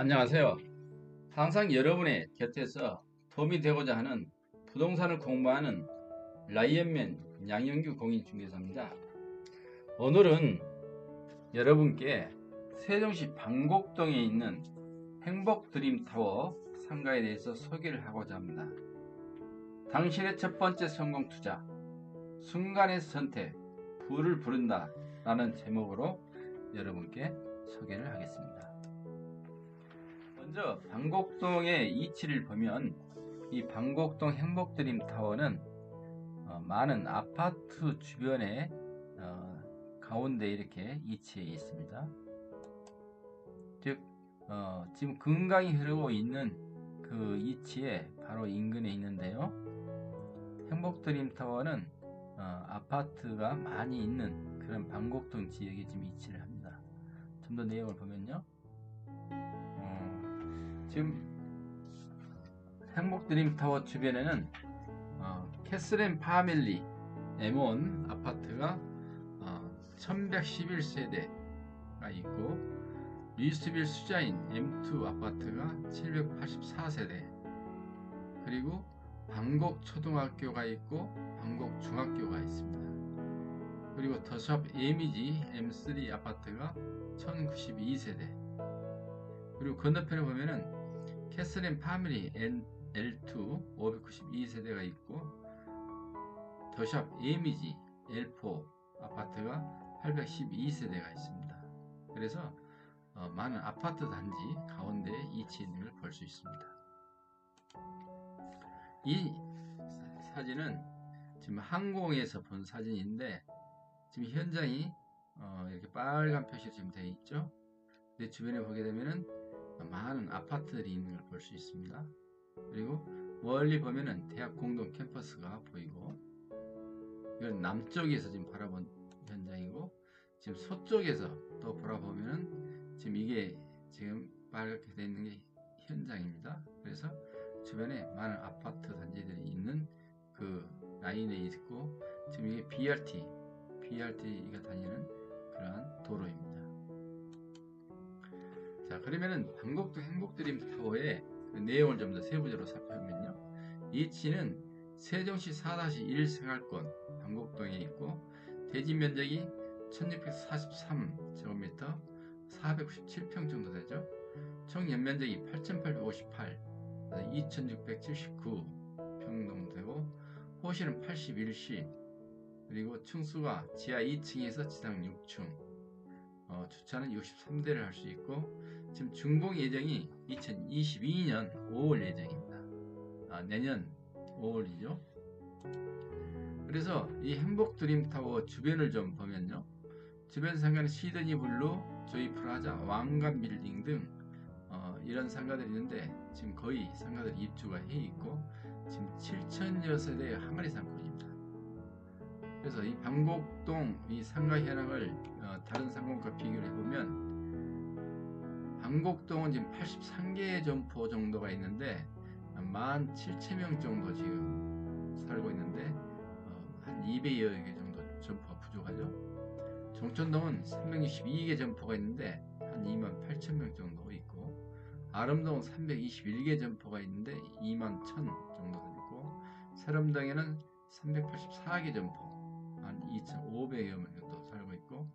안녕하세요. 항상 여러분의 곁에서 도움이 되고자 하는 부동산을 공부하는 라이언맨 양영규 공인중개사입니다. 오늘은 여러분께 세종시 방곡동에 있는 행복드림타워 상가에 대해서 소개를 하고자 합니다. 당신의 첫 번째 성공 투자, 순간의 선택, 부를 부른다 라는 제목으로 여러분께 소개를 하겠습니다. 먼저 방곡동의 이치를 보면 이 방곡동 행복드림타워는 어, 많은 아파트 주변에 어, 가운데 이렇게 위치해 있습니다. 즉 어, 지금 금강이 흐르고 있는 그 위치에 바로 인근에 있는데요. 행복드림타워는 어, 아파트가 많이 있는 그런 방곡동 지역에 지금 위치를 합니다. 좀 더 내용을 보면요. 어, 지금 행복드림타워 주변에는 어, 캐슬앤 파밀리 M1 아파트가 어, 1111세대가 있고 리스빌 수자인 M2 아파트가 784세대 그리고 방곡 초등학교가 있고 방곡 중학교가 있습니다. 그리고 더샵 에미지 M3 아파트가 1092세대 그리고 건너편에 보면은 캐슬앤 파밀리 L2 592세대가 있고 더샵 에미지 L4 아파트가 812세대가 있습니다. 그래서 어, 많은 아파트 단지 가운데 걸볼수 있습니다. 이 사진은 지금 항공에서 본 사진인데 지금 현장이 어, 이렇게 빨간 표시로 지금 되어 있죠. 내 주변에 보게 되면은 많은 아파트들이 있는 걸 볼 수 있습니다. 그리고 멀리 보면은 대학 공동 캠퍼스가 보이고 이건 남쪽에서 지금 바라본 현장이고 지금 서쪽에서 또 바라보면은 지금 이게 지금 빨갛게 되어 있는 게 현장입니다. 그래서 주변에 많은 아파트 단지들이 있는 그 라인에 있고 지금 이게 BRT, BRT가 다니는 그러한 도로입니다. 자 그러면은 방곡동 행복드림 타워의 그 내용을 좀 더 세부적으로 살펴보면요. 이치는 세종시 4-1 생활권 방곡동에 있고 대지 면적이 1643제곱미터 497평 정도 되죠. 총 연면적이 8858 2679평 정도 되고 호실은 81시 그리고 층수가 지하 2층에서 지상 6층 어, 주차는 63대를 할 수 있고 지금 준공 예정이 2022년 5월 예정입니다. 아, 내년 5월이죠. 그래서 이 행복 드림타워 주변을 좀 보면요. 주변 상가는 시드니 블루, 조이 프라자, 왕관 빌딩 등 어, 이런 상가들이 있는데 지금 거의 상가들이 입주가 해 있고 지금 7천여 세대의 항아리 상권입니다. 그래서 이 방곡동 이 상가 현황을 어, 다른 상권과 비교를 해보면 방곡동은 지금 83개의 점포 정도가 있는데 17,000명 정도 지금 살고 있는데 어, 한 200여 개 정도 점포가 부족하죠. 정천동은 362개 점포가 있는데 한 2만 8천 명 정도 있고 아름동은 321개 점포가 있는데 2만 1천 정도 있고 세럼동에는 384개 점포 한 2,500여 명 정도 살고 있고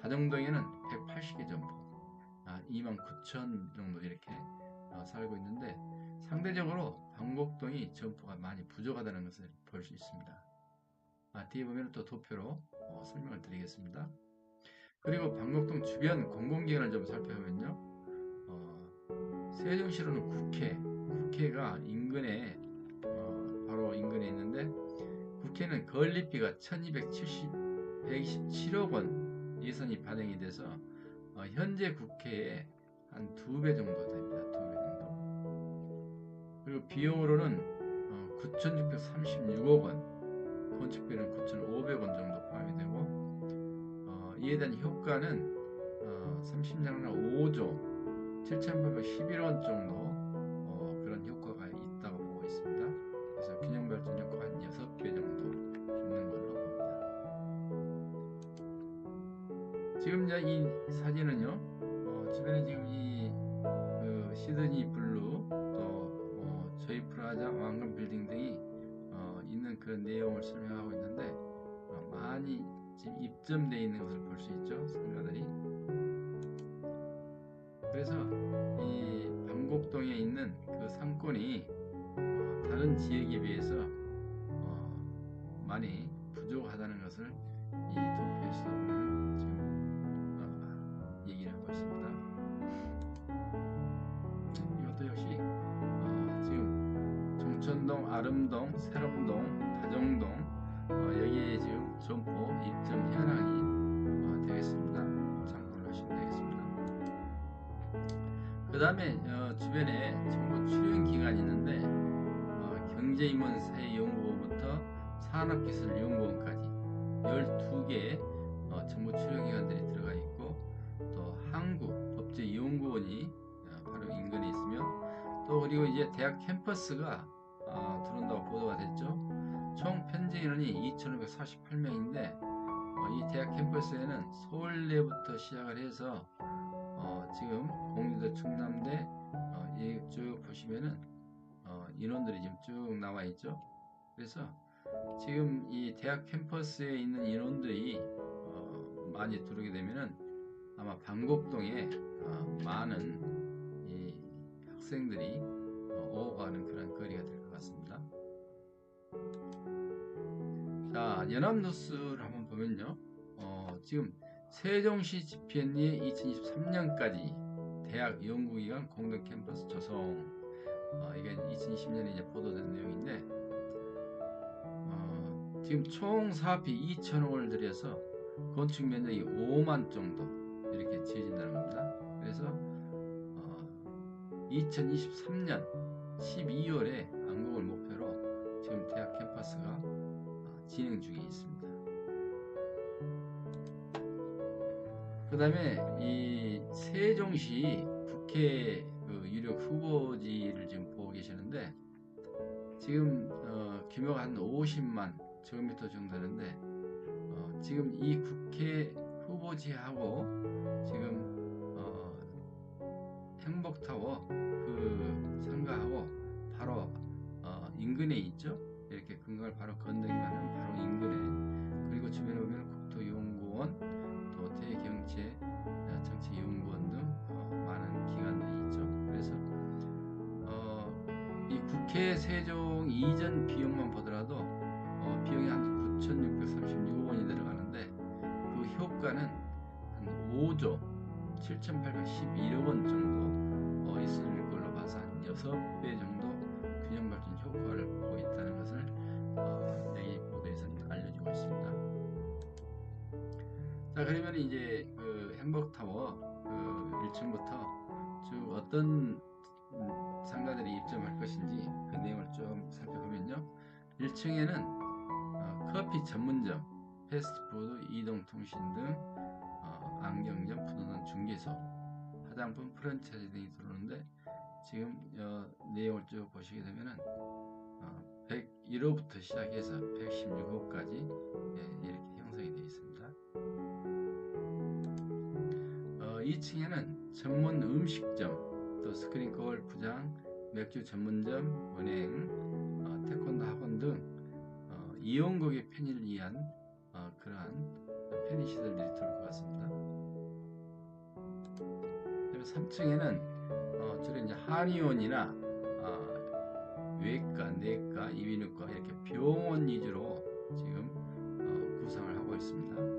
다정동에는 180개 점포 아, 2만 9천 정도 이렇게 어, 살고 있는데 상대적으로 방곡동이 점포가 많이 부족하다는 것을 볼 수 있습니다. 아, 뒤에 보면 또 도표로 어, 설명을 드리겠습니다. 그리고 방곡동 주변 공공기관을 좀 살펴보면요. 어, 세종시로는 국회, 국회가 인근에 어, 바로 인근에 있는데 국회는 건립비가 1270, 127억 원 예산이 발행이 돼서 어, 현재 국회에 한 두 배 정도 됩니다. 두 배 정도. 그리고 비용으로는 어, 9,636억 원, 건축비는 9,500원 정도 포함이 되고 어, 이에 대한 효과는 어, 30년이나 5조 7,811원 정도 그런 내용을 설명하고 있는데 어, 많이 지금 입점되어 있는 것을 볼 수 있죠 상가들이 그래서 이 방곡동에 있는 그 상권이 어, 다른 지역에 비해서 어, 많이 부족하다는 것을 이 도표에서는 지금 어, 얘기를 하고 있습니다. 이것도 역시 어, 지금 종천동, 아름동, 지금 점포 입점 현황이 어, 되겠습니다. 참고를 하시면 되겠습니다. 그 다음에 어, 주변에 정부 출연 기관이 있는데 어, 경제인문사회연구원부터 산업기술연구원까지 12개 어, 정부 출연 기관들이 들어가 있고 또 한국법제연구원이 어, 바로 인근에 있으며 또 그리고 이제 대학 캠퍼스가 어, 들어온다고 보도가 됐죠. 총 편제 인원이 2,548명인데 어, 이 대학 캠퍼스에는 서울대부터 시작을 해서 어, 지금 공유대, 충남대 어, 이쭉 보시면은 어, 인원들이 지금 쭉 나와 있죠. 그래서 지금 이 대학 캠퍼스에 있는 인원들이 어, 많이 들어오게 되면은 아마 방곡동에 어, 많은 이 학생들이 어, 오고 가는 그런 자, 연합뉴스를 한번 보면요. 어, 지금 세종시 집현리에 2023년까지 대학 연구기관 공동 캠퍼스 조성 어, 이게 2020년에 이제 보도된 내용인데 어, 지금 총 사업비 2천억 원을 들여서 건축 면적이 5만 정도 이렇게 지어진다는 겁니다. 그래서 어, 2023년 12월에 완공을 목표로 지금 대학 캠퍼스가 어, 진행 중에 있습니다. 그 다음에 이 세종시 국회 그 유력 후보지를 지금 보고 계시는데 지금 어, 규모가 한 50만 제곱미터 정도 되는데 어, 지금 이 국회 후보지하고 지금 어, 행복타워 그 상가하고 바로 어, 인근에 있죠 이렇게 근거를 바로 건너기만 하면 바로 인근에 그리고 주변에 보면 국토연구원 또 대경제 어, 정치연구원 등 어, 많은 기관들이 있죠. 그래서 어, 이 국회 세종 이전 비용만 보더라도 어, 비용이 한 9,636억 원이 들어가는데 그 효과는 한 5조 7,811억 원 정도 어, 있을 걸로 봐서 한 6배 정도 균형 발전 효과를 보고 있다는 자 그러면 이제 그 행복타워 그 1층부터 쭉 어떤 음, 상가들이 입점할 것인지 그 내용을 좀 살펴보면요. 1층에는 어, 커피 전문점, 패스트푸드, 이동통신 등 어, 안경점, 부동산 중개소, 화장품 프랜차이즈 등이 들어오는데 지금 어, 내용을 쭉 보시게 되면은 어, 101호부터 시작해서 116호까지 2층에는 전문 음식점, 또 스크린 골프장, 맥주 전문점, 은행, 어, 태권도 학원 등 어, 이용객의 편의를 위한 어, 그러한 편의 시설들이 들어올 것 같습니다. 그다음에 3층에는 어, 주로 이제 한의원이나 어, 외과, 내과, 이비인후과 이렇게 병원 위주로 지금 어, 구상을 하고 있습니다.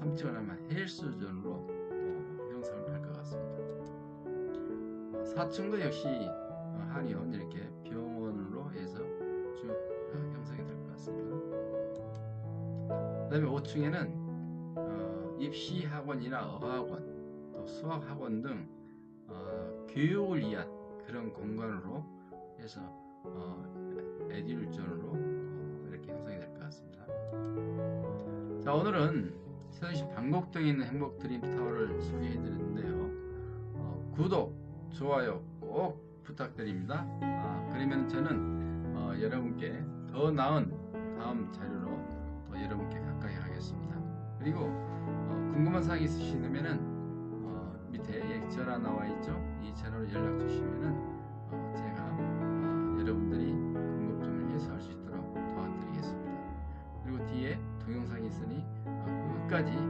그래서 어, 3층은 아마 헬스존으로 어, 형성을 할 것 같습니다. 4층도 역시 어, 한의원 이렇게 병원으로 해서 쭉 어, 형성이 될 것 같습니다. 그 다음에 5층에는 어, 입시 학원이나 어학원, 또 수학 학원 등 어, 교육을 위한 그런 공간으로 해서 어, 이렇게 형성이 될 것 같습니다. 자 오늘은 세종시 방곡동에 있는 행복드림 타워를 소개해 드렸는데요. 어, 구독, 좋아요 꼭 부탁드립니다. 아, 그러면 저는 어, 여러분께 더 나은 다음 자료로 또 여러분께 가까이 하겠습니다. 그리고 어, 궁금한 사항이 있으시면은 어, 밑에 전화 나와 있죠? 이 전화로 연락 주시면은 해